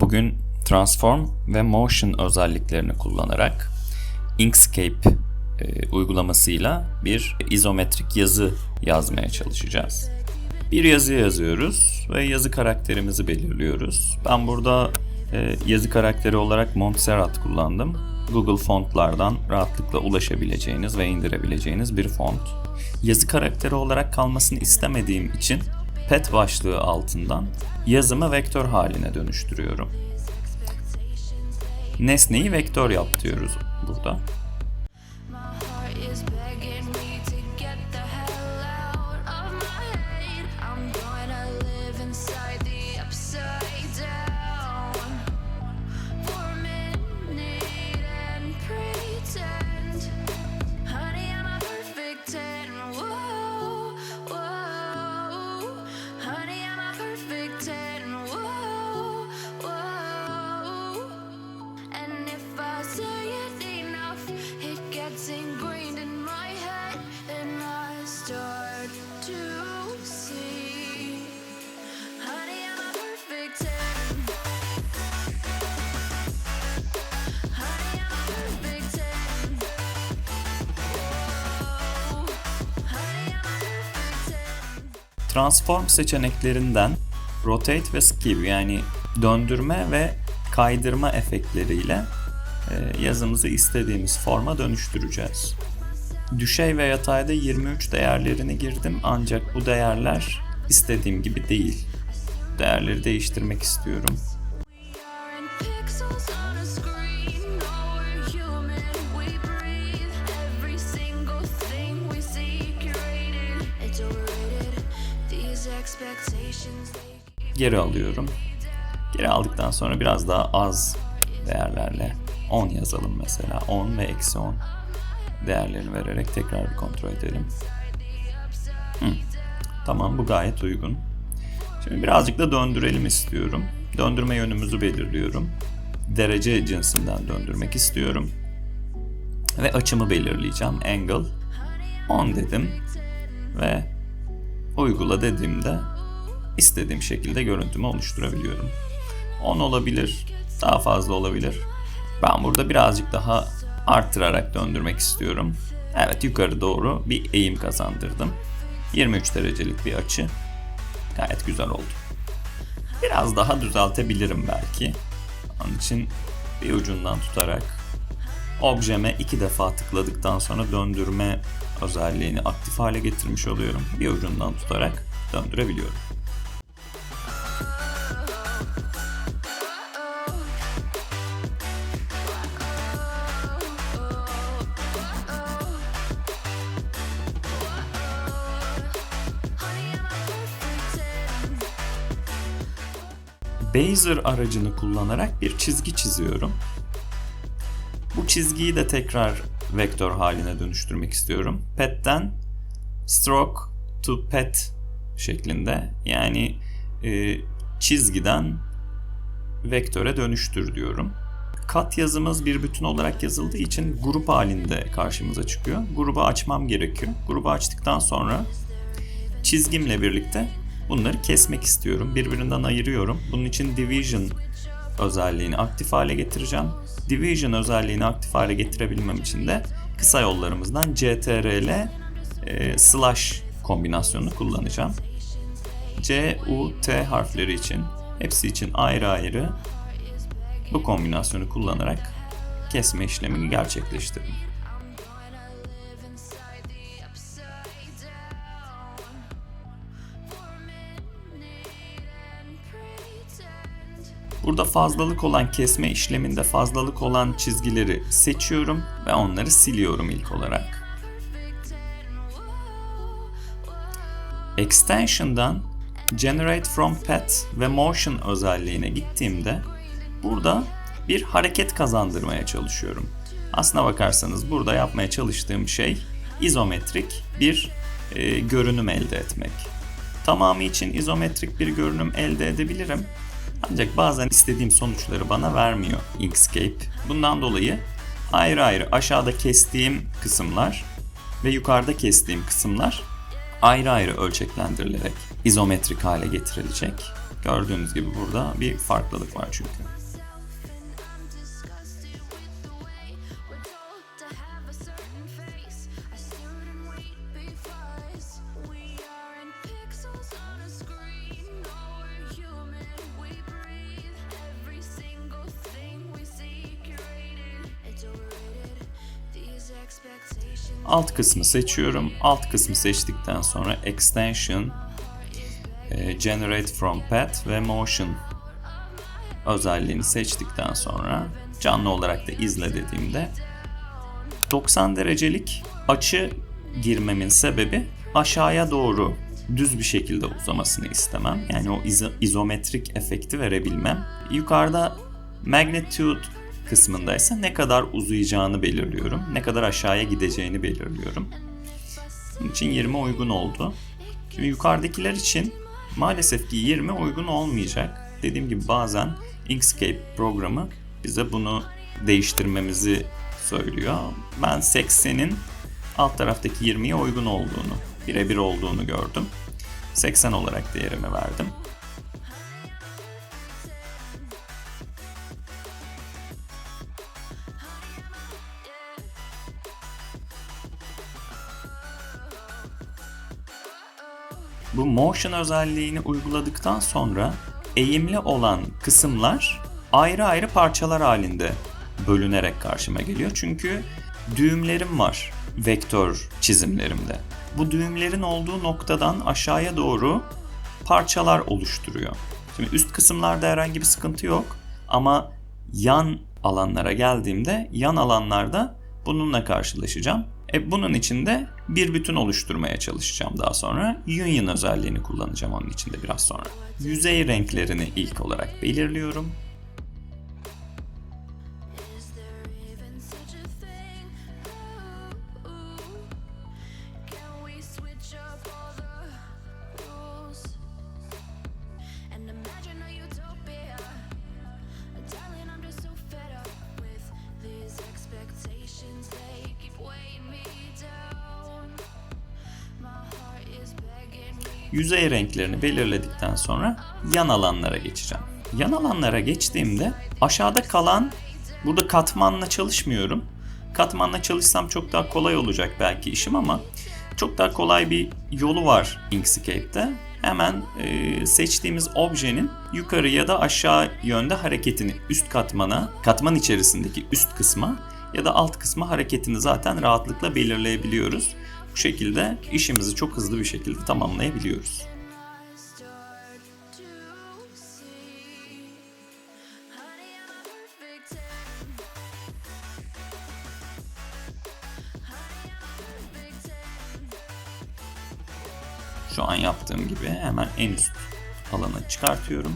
Bugün Transform ve Motion özelliklerini kullanarak Inkscape e, uygulamasıyla bir izometrik yazı yazmaya çalışacağız. Bir yazı yazıyoruz ve yazı karakterimizi belirliyoruz. Ben burada e, yazı karakteri olarak Montserrat kullandım. Google fontlardan rahatlıkla ulaşabileceğiniz ve indirebileceğiniz bir font. Yazı karakteri olarak kalmasını istemediğim için pet başlığı altından yazımı vektör haline dönüştürüyorum. Nesneyi vektör yap diyoruz burada. Transform seçeneklerinden Rotate ve Skew yani döndürme ve kaydırma efektleriyle e, yazımızı istediğimiz forma dönüştüreceğiz. Düşey ve yatayda 23 değerlerini girdim ancak bu değerler istediğim gibi değil. Değerleri değiştirmek istiyorum. Geri alıyorum. Geri aldıktan sonra biraz daha az değerlerle 10 yazalım mesela. 10 ve eksi 10 değerlerini vererek tekrar bir kontrol edelim. Hı. Tamam bu gayet uygun. Şimdi birazcık da döndürelim istiyorum. Döndürme yönümüzü belirliyorum. Derece cinsinden döndürmek istiyorum. Ve açımı belirleyeceğim. Angle 10 dedim. Ve uygula dediğimde istediğim şekilde görüntümü oluşturabiliyorum. 10 olabilir, daha fazla olabilir. Ben burada birazcık daha arttırarak döndürmek istiyorum. Evet yukarı doğru bir eğim kazandırdım. 23 derecelik bir açı. Gayet güzel oldu. Biraz daha düzeltebilirim belki. Onun için bir ucundan tutarak objeme iki defa tıkladıktan sonra döndürme özelliğini aktif hale getirmiş oluyorum. Bir ucundan tutarak döndürebiliyorum. Bezier aracını kullanarak bir çizgi çiziyorum. Bu çizgiyi de tekrar vektör haline dönüştürmek istiyorum. Pet'ten stroke to pet şeklinde yani e, çizgiden vektöre dönüştür diyorum. Kat yazımız bir bütün olarak yazıldığı için grup halinde karşımıza çıkıyor. Grubu açmam gerekiyor. Grubu açtıktan sonra çizgimle birlikte bunları kesmek istiyorum. Birbirinden ayırıyorum. Bunun için division özelliğini aktif hale getireceğim. Division özelliğini aktif hale getirebilmem için de kısa yollarımızdan CTRL e, slash kombinasyonunu kullanacağım. C, U, T harfleri için hepsi için ayrı ayrı bu kombinasyonu kullanarak kesme işlemini gerçekleştirdim. Burada fazlalık olan kesme işleminde fazlalık olan çizgileri seçiyorum ve onları siliyorum ilk olarak. Extension'dan Generate from Path ve Motion özelliğine gittiğimde burada bir hareket kazandırmaya çalışıyorum. Aslına bakarsanız burada yapmaya çalıştığım şey izometrik bir e, görünüm elde etmek. Tamamı için izometrik bir görünüm elde edebilirim. Ancak bazen istediğim sonuçları bana vermiyor Inkscape. Bundan dolayı ayrı ayrı aşağıda kestiğim kısımlar ve yukarıda kestiğim kısımlar ayrı ayrı ölçeklendirilerek izometrik hale getirilecek. Gördüğünüz gibi burada bir farklılık var çünkü. Alt kısmı seçiyorum. Alt kısmı seçtikten sonra Extension, e, Generate from Path ve Motion özelliğini seçtikten sonra canlı olarak da izle dediğimde 90 derecelik açı girmemin sebebi aşağıya doğru düz bir şekilde uzamasını istemem. Yani o izo- izometrik efekti verebilmem. Yukarıda magnitude kısmında ne kadar uzayacağını belirliyorum. Ne kadar aşağıya gideceğini belirliyorum. Bunun için 20 uygun oldu. Şimdi yukarıdakiler için maalesef ki 20 uygun olmayacak. Dediğim gibi bazen Inkscape programı bize bunu değiştirmemizi söylüyor. Ben 80'in alt taraftaki 20'ye uygun olduğunu, birebir olduğunu gördüm. 80 olarak değerimi verdim. Bu motion özelliğini uyguladıktan sonra eğimli olan kısımlar ayrı ayrı parçalar halinde bölünerek karşıma geliyor. Çünkü düğümlerim var vektör çizimlerimde. Bu düğümlerin olduğu noktadan aşağıya doğru parçalar oluşturuyor. Şimdi üst kısımlarda herhangi bir sıkıntı yok ama yan alanlara geldiğimde yan alanlarda bununla karşılaşacağım. E bunun için de bir bütün oluşturmaya çalışacağım daha sonra. Union özelliğini kullanacağım onun için de biraz sonra. Yüzey renklerini ilk olarak belirliyorum. Yüzey renklerini belirledikten sonra yan alanlara geçeceğim. Yan alanlara geçtiğimde aşağıda kalan burada katmanla çalışmıyorum. Katmanla çalışsam çok daha kolay olacak belki işim ama çok daha kolay bir yolu var Inkscape'de. Hemen e, seçtiğimiz objenin yukarı ya da aşağı yönde hareketini üst katmana, katman içerisindeki üst kısma ya da alt kısma hareketini zaten rahatlıkla belirleyebiliyoruz. Bu şekilde işimizi çok hızlı bir şekilde tamamlayabiliyoruz. Şu an yaptığım gibi hemen en üst alana çıkartıyorum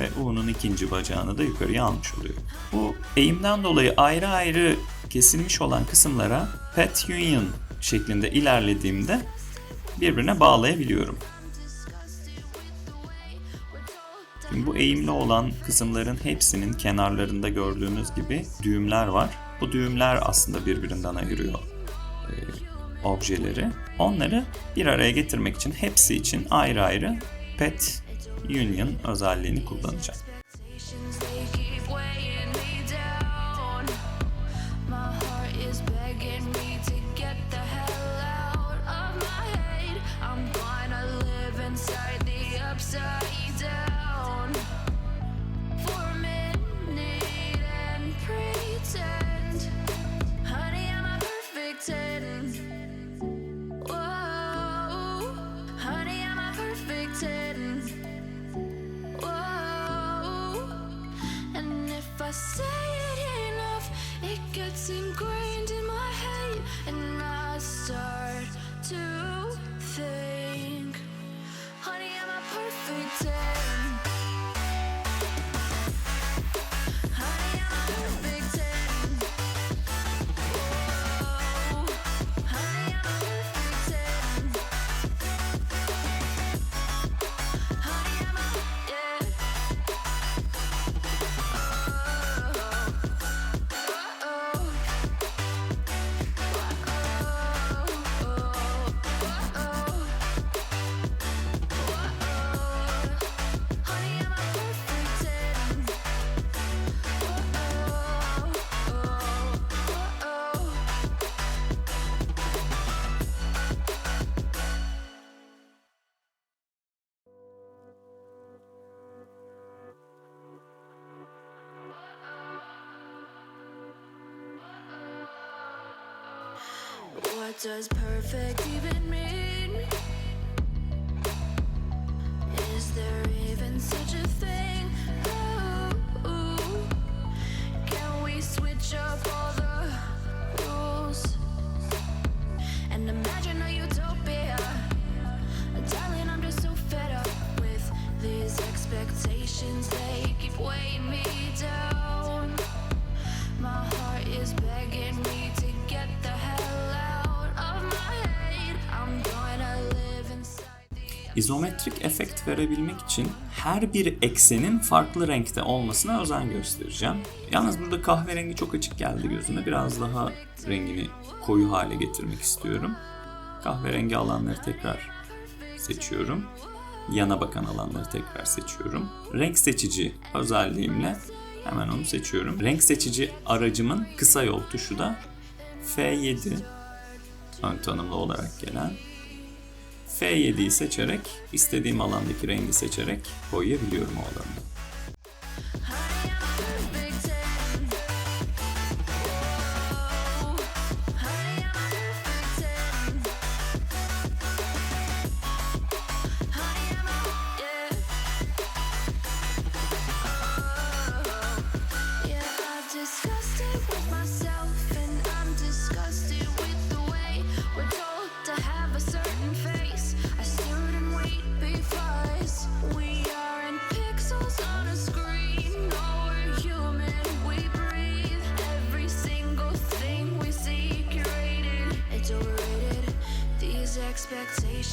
ve U'nun ikinci bacağını da yukarıya almış oluyorum. Bu eğimden dolayı ayrı ayrı kesilmiş olan kısımlara Pet Union şeklinde ilerlediğimde birbirine bağlayabiliyorum. Şimdi bu eğimli olan kısımların hepsinin kenarlarında gördüğünüz gibi düğümler var. Bu düğümler aslında birbirinden ayırıyor e, objeleri. Onları bir araya getirmek için hepsi için ayrı ayrı Pet Union özelliğini kullanacağım. Does perfect even mean? Is there even such a thing? İzometrik efekt verebilmek için her bir eksenin farklı renkte olmasına özen göstereceğim. Yalnız burada kahverengi çok açık geldi gözüme. Biraz daha rengini koyu hale getirmek istiyorum. Kahverengi alanları tekrar seçiyorum. Yana bakan alanları tekrar seçiyorum. Renk seçici özelliğimle hemen onu seçiyorum. Renk seçici aracımın kısa yol tuşu da F7 ön tanımlı olarak gelen F7'yi seçerek istediğim alandaki rengi seçerek boyayabiliyorum o alanı.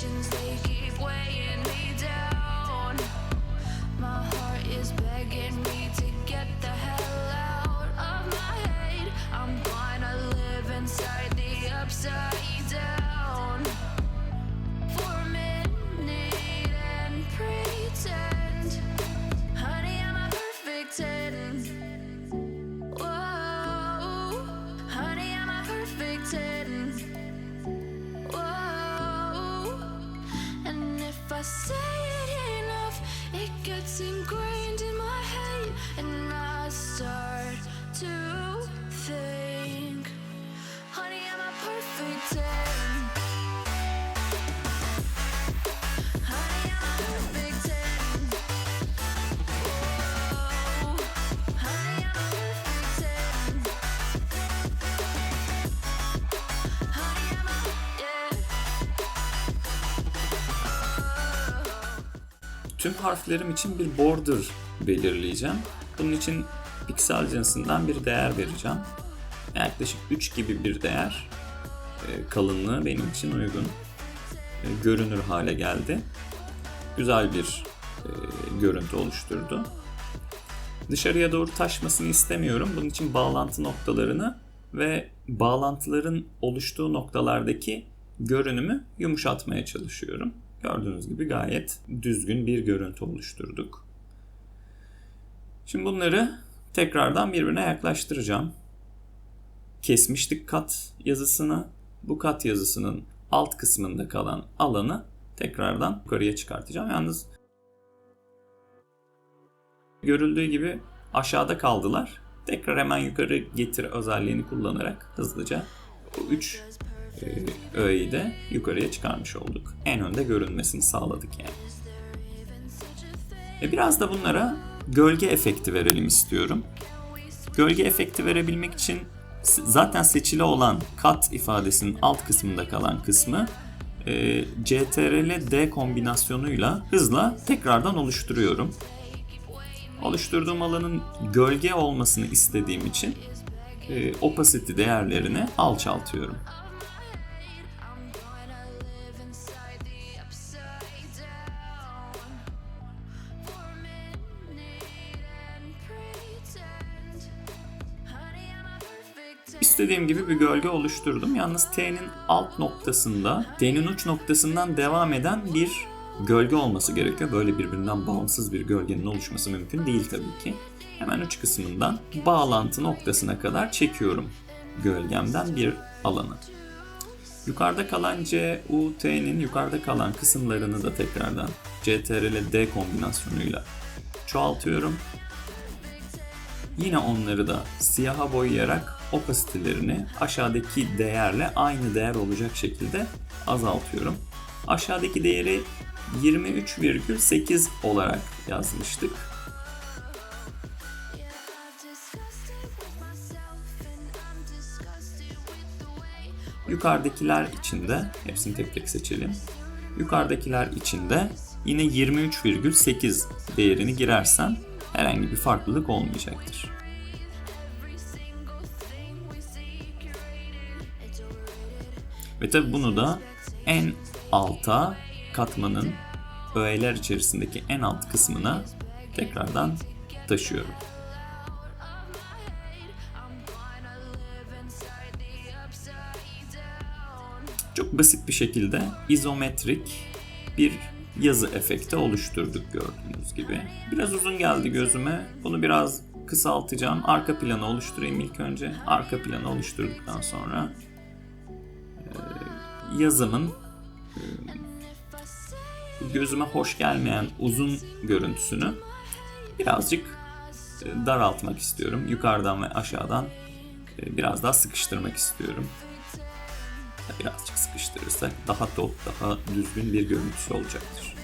emotions they Tüm harflerim için bir border belirleyeceğim. Bunun için piksel cinsinden bir değer vereceğim. Yaklaşık 3 gibi bir değer e, kalınlığı benim için uygun. E, Görünür hale geldi. Güzel bir e, görüntü oluşturdu. Dışarıya doğru taşmasını istemiyorum. Bunun için bağlantı noktalarını ve bağlantıların oluştuğu noktalardaki görünümü yumuşatmaya çalışıyorum. Gördüğünüz gibi gayet düzgün bir görüntü oluşturduk. Şimdi bunları tekrardan birbirine yaklaştıracağım. Kesmiştik kat yazısını. Bu kat yazısının alt kısmında kalan alanı tekrardan yukarıya çıkartacağım. Yalnız görüldüğü gibi aşağıda kaldılar. Tekrar hemen yukarı getir özelliğini kullanarak hızlıca bu 3 öğeyi de yukarıya çıkarmış olduk. En önde görünmesini sağladık yani. E biraz da bunlara gölge efekti verelim istiyorum. Gölge efekti verebilmek için zaten seçili olan kat ifadesinin alt kısmında kalan kısmı e, CTRL D kombinasyonuyla hızla tekrardan oluşturuyorum. Oluşturduğum alanın gölge olmasını istediğim için e, opacity değerlerini alçaltıyorum. İstediğim gibi bir gölge oluşturdum. Yalnız T'nin alt noktasında, T'nin uç noktasından devam eden bir gölge olması gerekiyor. Böyle birbirinden bağımsız bir gölgenin oluşması mümkün değil tabii ki. Hemen uç kısmından bağlantı noktasına kadar çekiyorum gölgemden bir alanı. Yukarıda kalan C, U, T'nin yukarıda kalan kısımlarını da tekrardan CTRL D kombinasyonuyla çoğaltıyorum. Yine onları da siyaha boyayarak opasitelerini aşağıdaki değerle aynı değer olacak şekilde azaltıyorum. Aşağıdaki değeri 23,8 olarak yazmıştık. Yukarıdakiler içinde, hepsini tek tek seçelim. Yukarıdakiler içinde yine 23,8 değerini girersen herhangi bir farklılık olmayacaktır. Ve tabi bunu da en alta katmanın öğeler içerisindeki en alt kısmına tekrardan taşıyorum. Çok basit bir şekilde izometrik bir yazı efekti oluşturduk gördüğünüz gibi. Biraz uzun geldi gözüme. Bunu biraz kısaltacağım. Arka planı oluşturayım ilk önce. Arka planı oluşturduktan sonra yazımın e, gözüme hoş gelmeyen uzun görüntüsünü birazcık e, daraltmak istiyorum. Yukarıdan ve aşağıdan e, biraz daha sıkıştırmak istiyorum. Birazcık sıkıştırırsak daha top, daha düzgün bir görüntüsü olacaktır.